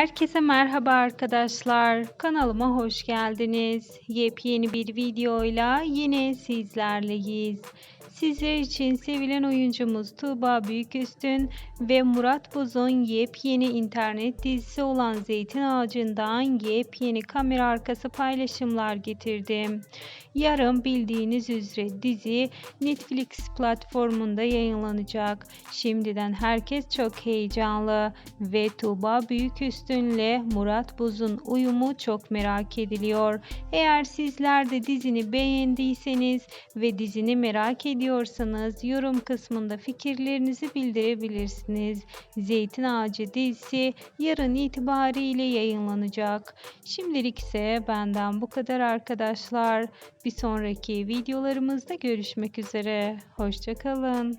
Herkese merhaba arkadaşlar. Kanalıma hoş geldiniz. Yepyeni bir videoyla yine sizlerleyiz. Sizler için sevilen oyuncumuz Tuğba Büyüküstün ve Murat Boz'un yepyeni internet dizisi olan Zeytin Ağacı'ndan yepyeni kamera arkası paylaşımlar getirdim. Yarın bildiğiniz üzere dizi Netflix platformunda yayınlanacak. Şimdiden herkes çok heyecanlı ve Tuğba Büyüküstün'le Murat Boz'un uyumu çok merak ediliyor. Eğer sizler de dizini beğendiyseniz ve dizini merak ediyorsanız yorum kısmında fikirlerinizi bildirebilirsiniz. Zeytin Ağacı dizisi yarın itibariyle yayınlanacak. Şimdilik ise benden bu kadar arkadaşlar. Bir sonraki videolarımızda görüşmek üzere. Hoşçakalın.